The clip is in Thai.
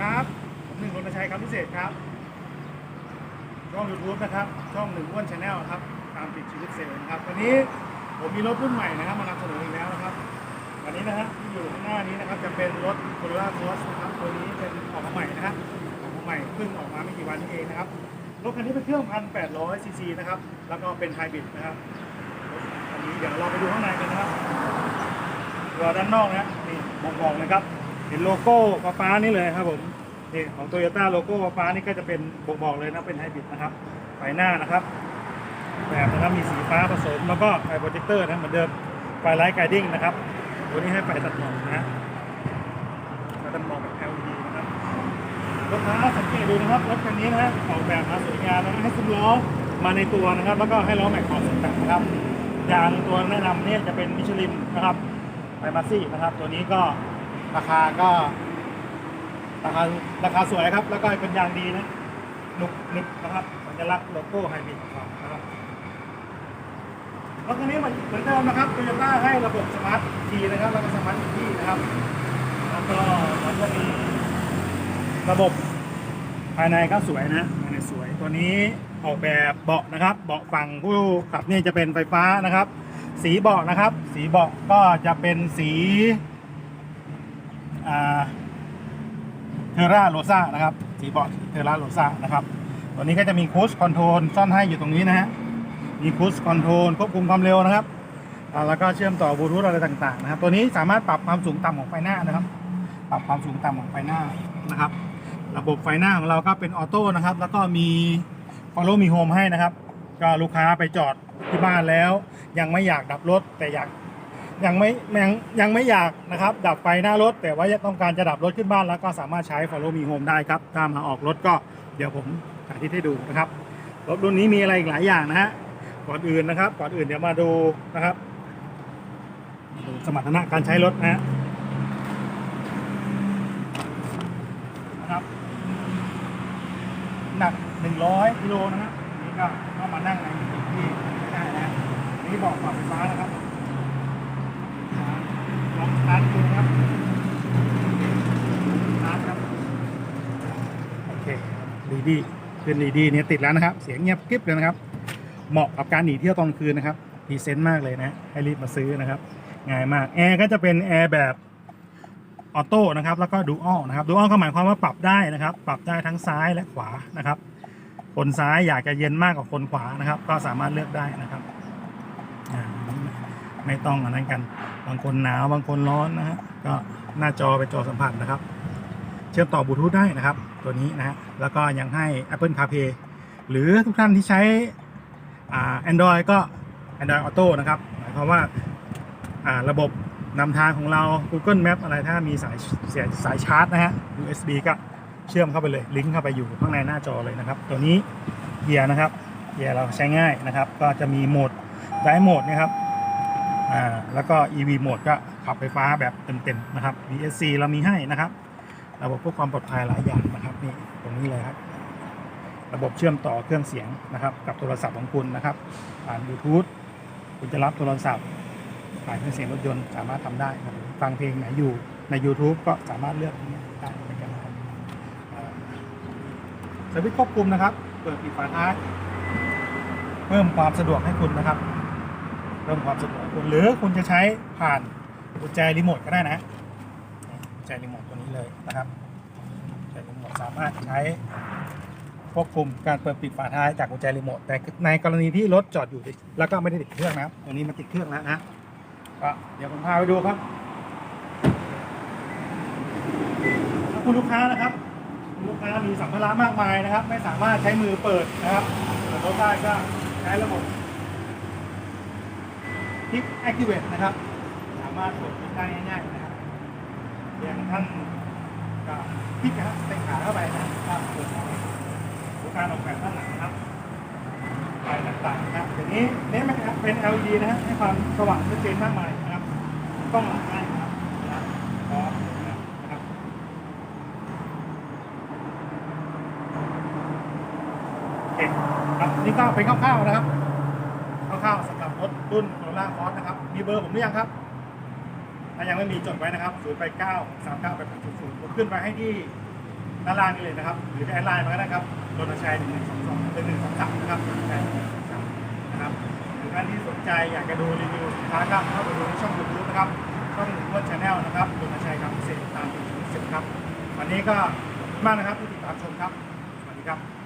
ครับผมหนึ่งรณชัยครับพิเศษครับ ช่อง YouTube นะครับ ช่องหนึ่งอ้วนชาแนลครับ ตามติดชีวิตเซลล์นะครับ วันนี้ผมมีรถรุ่นใหม่นะครับ มานำเสนออีกแล้วนะครับ วันนี้นะฮะที่อยู่ข้างหน้านี้นะครับจะเป็นรถ Corolla Cross นะครับ ตัวนี้เป็นออกมาใหม่นะครับออกมาใหม่เพิ่งออกมาไม่กี่วันนี้เองนะครับ รถคันนี้เป็นเครื่อง1,800ซีซีนะครับ แล้วก็เป็นไฮบริดนะครับรถคันนี้เดี๋ยวเราไปดูข้างในกันนะครับตัวด้านนอกนะนี่บ่งบอกเลยครับ เห็นโลโก้ฟ้าๆนี่เลยครับผมนี่ของโตโยต้าโลโก้ฟ้านี่ก็จะเป็นบ่งบอกเลยนะเป็นไฮบริดนะครับไฟหน้านะครับ แบบนะครับมีสีฟ้าผสมแล้วก็ไฟโปรเจคเตอร์นะเหมือนเดิมไฟไลท์ไกดิ้งนะครับตัวนี้ให้ไฟตัดหมอกนะฮะไฟตัดหมอกแบบ LED นะครับลูกค้าสังเกตดูนะครับรถคันนี้นะฮะออกแบบมาสวยงามนะให้ซุ้มล้อมาในตัวนะครับ แล้วก็ให้ล้อแม็กซ์ขอบ18นะครับยางตัวแนะนำเนี่ยจะเป็นมิชลินนะครับไฟมาซี่นะครับ ตัวนี้ก็ ราคาก็ราคาราคาสวยครับ แล้วก็เป็นยางดีนะหนุกหนึบนะครับสัญลักษณ์โลโก้ไฮบริดของเขานะครับรถคันนี้เหมือนเหมือนเดิมนะครับโตโยต้าให้ระบบสมาร์ททีนะครับ แล้วก็สมาร์ททีนะครับแล้วก็มันจะมีระบบภายในก็สวยนะภายในสวยตัวนี้ออกแบบเบาะนะครับ เบาะฝั่งผู้ขับนี่จะเป็นไฟฟ้านะครับ สีเบาะนะครับ สีเบาะก็จะเป็นสี เทอร่าโรซ่านะครับสีเบาะเทอร่าโรซ่านะครับตัวนี้ก็จะมีคูสคอนโทรลซ่อนให้อยู่ตรงนี้นะฮะมีคูสคอนโทรลควบคุมความเร็วนะครับแล้วก็เชื่อมต่อบลูทูธอะไรต่างๆนะครับตัวนี้สามารถปรับความสูงต่ำของไฟหน้านะครับ ปรับความสูงต่ำของไฟหน้านะครับ ระบบไฟหน้าของเราก็เป็นออโต้นะครับ แล้วก็มี Follow Me Home ให้นะครับ ก็ลูกค้าไปจอดที่บ้านแล้ว ยังไม่อยากดับรถแต่อยาก ยังไม่ยังยังไม่อยากนะครับ ดับไฟหน้ารถ แต่ว่าต้องการจะดับรถขึ้นบ้านแล้วก็สามารถใช้ Follow Me Home ได้ครับถ้ามาออกรถก็เดี๋ยวผมสาธิตให้ดูนะครับรถรุ่นนี้มีอะไรอีกหลายอย่างนะฮะก่อนอื่นนะครับก่อนอื่นเดี๋ยวมาดูนะครับสมรรถนะการใช้รถนะฮะนะครับหนัก 100กิโลนะฮะนี่ก็เข้ามานั่งในที่ไม่ได้นะฮะนี่บอกความไฟฟ้านะครับ ลองสตาร์ทดูนะครับสตาร์ทครับ โอเคดีดีขึ้นดีดีเนี่ยติดแล้วนะครับ เสียงเงียบกริบเลยนะครับ เหมาะกับการหนีเที่ยวตอนคืนนะครับพรีเซนต์มากเลยนะ ให้รีบมาซื้อนะครับ ง่ายมาก แอร์ก็จะเป็นแอร์แบบออโต้นะครับ แล้วก็ดูอัลนะครับดูอัลก็หมายความว่าปรับได้นะครับ ปรับได้ทั้งซ้ายและขวานะครับ คนซ้ายอยากจะเย็นมากกว่าคนขวานะครับ ก็สามารถเลือกได้นะครับ ไม่ต้องอันนั้นกัน บางคนหนาวบางคนร้อนนะฮะก็หน้าจอเป็นจอสัมผัสนะครับ เชื่อมต่อบลูทูธได้นะครับ ตัวนี้นะฮะแล้วก็ยังให้ Apple CarPlay หรือทุกท่านที่ใช้อ่า Android ก็ Android Auto นะครับหมายความว่าาระบบนำทางของเรา Google Map อะไรถ้ามีสายเสียสายชาร์จนะฮะ USB ก็เชื่อมเข้าไปเลยลิงก์เข้าไปอยู่ข้างในหน้าจอเลยนะครับ ตัวนี้เกียร์นะครับเกียร์เราใช้ง่ายนะครับ ก็จะมีโหมดไดโหมดนะครับ แล้วก็ EV โหมดก็ขับไฟฟ้าแบบเต็มๆนะครับ VSC เรามีให้นะครับ ระบบเพื่อความปลอดภัยหลายอย่างนะครับนี่ตรงนี้เลยครับ ระบบเชื่อมต่อเครื่องเสียงนะครับ กับโทรศัพท์ของคุณนะครับ ผ่านบลูทูธคุณจะรับโทรศัพท์ผ่านเครื่องเสียงรถยนต์สามารถทำได้ครับฟังเพลงไหนอยู่ใน YouTube ก็สามารถเลือกได้เหมือนกันนะครับสวิตช์ควบคุมนะครับ เปิดปิดฝาท้ายเพิ่มความสะดวกให้คุณนะครับ เพิ่มความสะดวกให้คุณหรือคุณจะใช้ผ่านกุญแจรีโมทก็ได้นะกุญแจรีโมทตัวนี้เลยนะครับกุญแจรีโมทสามารถใช้ควบคุมการเปิดปิดฝาท้ายจากกุญแจรีโมทแต่ในกรณีที่รถจอดอยู่แล้วก็ไม่ได้ติดเครื่องนะครับตัวนี้มันติดเครื่องแล้วนะก็เดี๋ยวผมพาไปดูครับถ้าคุณลูกค้านะครับลูกค้ามีสัมภาระมากมายนะครับ ไม่สามารถใช้มือเปิดนะครับเปิดรถได้ก็ใช้ระบบ คลิก activate นะครับ สามารถกดคลิกได้ง่ายๆนะครับอย่างท่านก็คลิกนะครับเตะขาเข้าไปนะครับเปิดได้ดูการออกแบบด้านหลังนะครับไฟต่างๆนะครับเดี๋ยวนี้เน้นนะครับเป็น LED นะฮะให้ความสว่างชัดเจนมากมายนะครับกล้องหลังให้นะครับนะครับโอเคครับนี่ก็เป็นคร่าวๆนะครับ ร่าวๆสำหรับรถรุ่นโคโรล่าคอสนะครับ มีเบอร์ผมหรือยังครับ ถ้ายังไม่มีจดไว้นะครับ0 8 9 3 9 8 8 0 0ผมขึ้นไปให้ที่ด้านล่างนี่เลยนะครับ หรือแอดไลน์มาก็ได้ครับรณชัยหนึ่งหนึ่งสองสองหนึ่งหนึ่งสองสามนะครับรณชัยหนึ่งสองสามนะครับหรือท่านที่สนใจอยากจะดูรีวิวสินค้าครับเข้าไปดูในช่องยูทูบนะครับช่องอ้วนชาแนลนะครับรณชัยครับพิเศษตามที่รู้สึกครับ วันนี้ก็มากนะครับที่ติดตามชมครับสวัสดีครับ